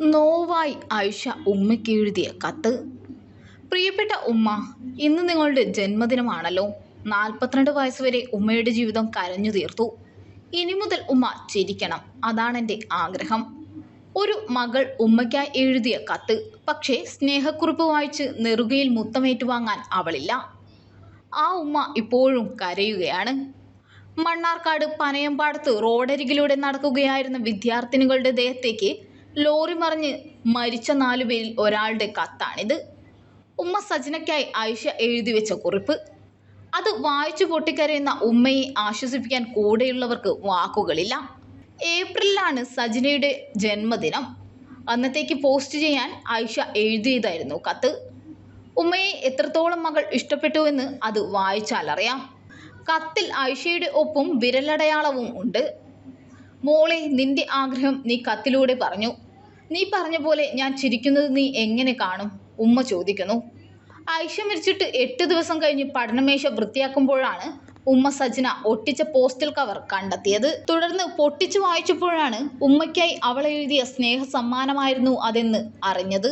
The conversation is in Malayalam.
നോവായി ആയിഷ ഉമ്മയ്ക്ക് എഴുതിയ കത്ത്. പ്രിയപ്പെട്ട ഉമ്മ ഇന്ന് നിങ്ങളുടെ ജന്മദിനമാണല്ലോ. നാൽപ്പത്തിരണ്ട് വയസ്സ് വരെ ഉമ്മയുടെ ജീവിതം കരഞ്ഞു തീർത്തു. ഇനി മുതൽ ഉമ്മ ചിരിക്കണം അതാണെന്റെ ആഗ്രഹം. ഒരു മകൾ ഉമ്മയ്ക്കായി എഴുതിയ കത്ത് പക്ഷേ സ്നേഹക്കുറിപ്പ് വായിച്ച് നെറുകയിൽ മുത്തമേറ്റുവാങ്ങാൻ അവളില്ല. ആ ഉമ്മ ഇപ്പോഴും കരയുകയാണ്. മണ്ണാർക്കാട് പനയമ്പാടത്ത് റോഡരികിലൂടെ നടക്കുകയായിരുന്ന വിദ്യാർത്ഥിനികളുടെ ദേഹത്തേക്ക് ലോറി മറിഞ്ഞ് മരിച്ച നാലുപേരിൽ ഒരാളുടെ കത്താണിത്. ഉമ്മ സജനയ്ക്കായി ആയിഷ എഴുതി വെച്ച കുറിപ്പ്. അത് വായിച്ചു പൊട്ടിക്കരയുന്ന ഉമ്മയെ ആശ്വസിപ്പിക്കാൻ കൂടെയുള്ളവർക്ക് വാക്കുകളില്ല. ഏപ്രിലാണ് സജനയുടെ ജന്മദിനം. അന്നത്തേക്ക് പോസ്റ്റ് ചെയ്യാൻ ആയിഷ എഴുതിയതായിരുന്നു കത്ത്. ഉമ്മയെ എത്രത്തോളം മകൾ ഇഷ്ടപ്പെട്ടു എന്ന് അത് വായിച്ചാലറിയാം. കത്തിൽ ആയിഷയുടെ ഒപ്പം വിരലടയാളവും ഉണ്ട്. മോളെ നിന്റെ ആഗ്രഹം നീ കത്തിലൂടെ പറഞ്ഞു. നീ പറഞ്ഞ പോലെ ഞാൻ ചിരിക്കുന്നത് നീ എങ്ങനെ കാണും? ഉമ്മ ചോദിക്കുന്നു. ഐഷ മരിച്ചിട്ട് എട്ട് ദിവസം കഴിഞ്ഞ് പഠനമേശ വൃത്തിയാക്കുമ്പോഴാണ് ഉമ്മ സജ്ന ഒട്ടിച്ച പോസ്റ്റൽ കവർ കണ്ടെത്തിയത്. തുടർന്ന് പൊട്ടിച്ചു വായിച്ചപ്പോഴാണ് ഉമ്മയ്ക്കായി അവൾ എഴുതിയ സ്നേഹ സമ്മാനമായിരുന്നു അതെന്ന് അറിഞ്ഞത്.